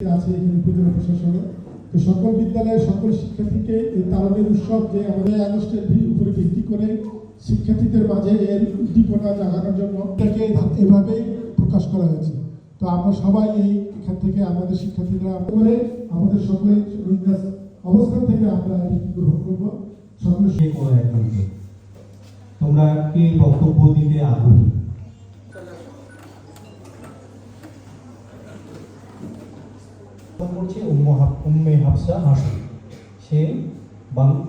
আছে এখানে উপজেলা প্রশাসনে। তো সকল বিদ্যালয়ের সকল শিক্ষার্থীকে এই তারণের উৎসব যে আমাদের আগস্টের উপরে ভিত্তি করে শিক্ষার্থীদের মাঝে এর উদ্দীপনা জাগানোর জন্য এটাকে এভাবেই প্রকাশ করা হয়েছে। তো আমরা সবাই এই এখান থেকে আমাদের শিক্ষার্থীরা করে আমাদের সকলে শহীদ অবস্থান থেকে আমরা গ্রহণ করব। সকলে তোমরা কে বক্তব্য দিতে আগ্রহী? করছে, উম্মে হাফ- উম্মে হাফসা হাসন সে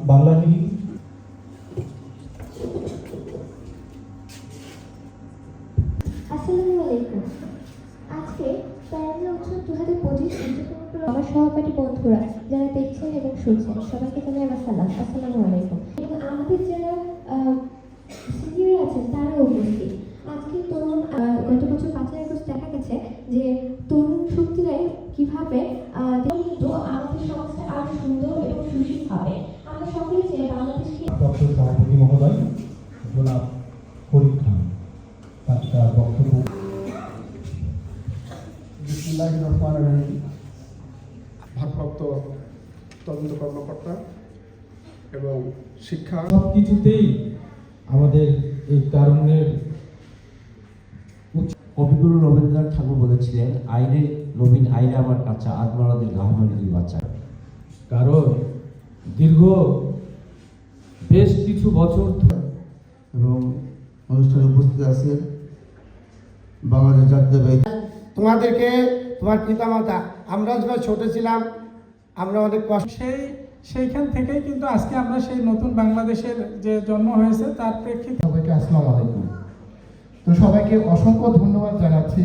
বাংলা লিপি আসসালামু আলাইকুম। আজকে দু হাজার পঁচিশ আমার সহপাঠী যারা দেখছেন এবং শুনছেন, সবাইকে আসসালামু আলাইকুম। এবং আমাদের যারা তারাও উপস্থিত। আজকে তরুণ গত বছর পাঁচই আগস্ট দেখা গেছে যে কীভাবে কিন্তু আমাদের সমাজটা আরও সুন্দর এবং সুশীল হবে আমরা সকলে চাই বাংলাদেশকে সভাপতি মহোদয় গোলাপ ফরিদ খান তার তার বক্তব্য। ভারপ্রাপ্ত তদন্ত কর্মকর্তা এবং শিক্ষা সব কিছুতেই আমাদের এই কারণের কবিগুরু রবীন্দ্রনাথ ঠাকুর বলেছিলেন আইনে নবীন আইনে আমার কাছে আত্মারাদের গাহমারি দুই বাচ্চা কারণ দীর্ঘ বেশ কিছু বছর এবং অনুষ্ঠানে উপস্থিত আছেন বাংলাদেশ জাতীয় জাতীয়তাবাদী তোমাদেরকে তোমার পিতামাতা আমরা যখন ছোট ছিলাম আমরা অনেক কষ্ট সেই সেইখান থেকেই কিন্তু আজকে আমরা সেই নতুন বাংলাদেশের যে জন্ম হয়েছে তার প্রেক্ষিতে সবাইকে আসসালামু আলাইকুম। তো সবাইকে অসংখ্য ধন্যবাদ জানাচ্ছি।